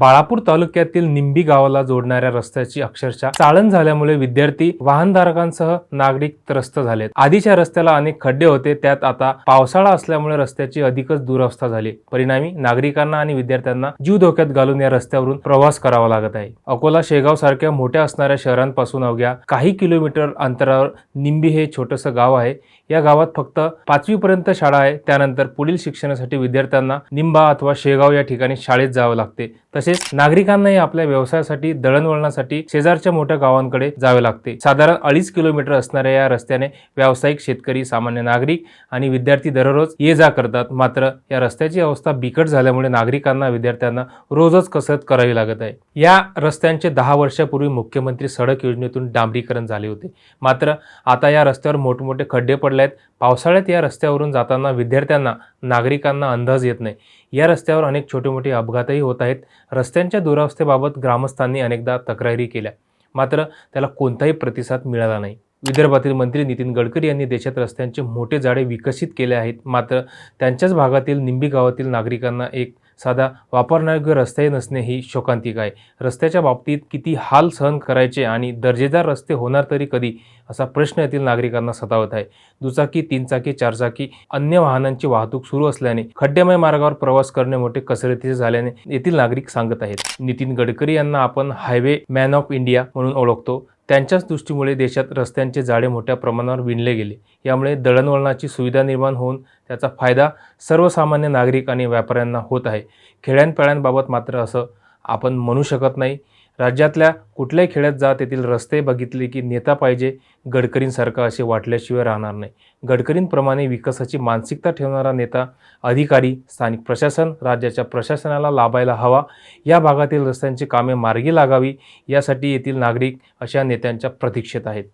बाळापूर तालुक्यातील निंबी गावाला जोडणाऱ्या रस्त्याची अक्षरशः चाळण झाल्यामुळे विद्यार्थी वाहनधारकांसह नागरिक त्रस्त झालेत. आधीच्या रस्त्याला अनेक खड्डे होते त्यात आता पावसाळा असल्यामुळे रस्त्याची अधिकच दुरवस्था झाली. परिणामी नागरिकांना आणि विद्यार्थ्यांना जीव धोक्यात घालून या रस्त्यावरून प्रवास करावा लागत आहे. अकोला शेगाव सारख्या मोठ्या असणाऱ्या शहरांपासून अवघ्या काही किलोमीटर अंतरावर निंबी हे छोटंसं गाव आहे. या गावात फक्त पाचवी पर्यंत शाळा आहे. त्यानंतर पुढील शिक्षणासाठी विद्यार्थ्यांना निंबा अथवा शेगाव या ठिकाणी शाळेत जावं लागते. तसेच नागरिकांनाही आपल्या व्यवसायासाठी दळणवळणासाठी शेजारच्या मोठ्या गावांकडे जावे लागते. साधारण अडीच किलोमीटर असणाऱ्या या रस्त्याने व्यावसायिक शेतकरी सामान्य नागरिक आणि विद्यार्थी दररोज ये जा करतात. मात्र या रस्त्याची अवस्था बिकट झाल्यामुळे नागरिकांना विद्यार्थ्यांना रोजच कसरत करावी लागत आहे. या रस्त्यांचे दहा वर्षापूर्वी मुख्यमंत्री सडक योजनेतून डांबरीकरण झाले होते. मात्र आता या रस्त्यावर मोठमोठे खड्डे पडले आहेत. पावसाळ्यात या रस्त्यावरून जाताना विद्यार्थ्यांना नागरिकांना अंदाज येत नाही. या रस्त्यावर अनेक छोटे मोठे अपघातही होत आहेत. रस्त्यांच्या दुरावस्थेबाबत ग्रामस्थांनी अनेकदा तक्रारी केल्या. मात्र त्याला कोणताही प्रतिसाद मिळाला नाही. विदर्भातील मंत्री नितीन गडकरी यांनी देशात रस्त्यांचे मोठे जाळे विकसित केले आहेत. मात्र त्यांच्याच भागातील निंबी गावातील नागरिकांना एक साधा वापरण्यायोग्य रस्ते नसणे ही शोकांतिक आहे. रस्त्याच्या बाबतीत किती हाल सहन करायचे आणि दर्जेदार रस्ते होणार तरी कधी असा प्रश्न येथील नागरिकांना सतावत आहे. दुचाकी तीनचाकी चारचाकी अन्य वाहनांची वाहतूक सुरू असल्याने खड्डेमय मार्गावर प्रवास करणे मोठे कसरतीचे झाल्याने येथील नागरिक सांगत आहेत. नितीन गडकरी यांना आपण हायवे मॅन ऑफ इंडिया म्हणून ओळखतो. त्यांच्याच दृष्टीमुळे देशात रस्त्यांचे जाळे मोठ्या प्रमाणावर विणले गेले. यामुळे दळणवळणाची सुविधा निर्माण होऊन त्याचा फायदा सर्वसामान्य नागरिक आणि व्यापाऱ्यांना होत आहे. खेड्यांपाड्यांबाबत मात्र असं आपण म्हणू शकत नाही. राज्यातल्या कुठल्याही खेड्यात जा तेथील रस्ते बघितले की नेता पाहिजे गडकरींसारखा असे वाटल्याशिवाय राहणार नाही. गडकरींप्रमाणे विकासाची मानसिकता ठेवणारा नेता अधिकारी स्थानिक प्रशासन राज्याच्या प्रशासनाला लाभायला हवा या भागातील रस्त्यांची कामे मार्गी लागावी यासाठी येथील नागरिक अशा नेत्यांच्या प्रतीक्षेत आहेत.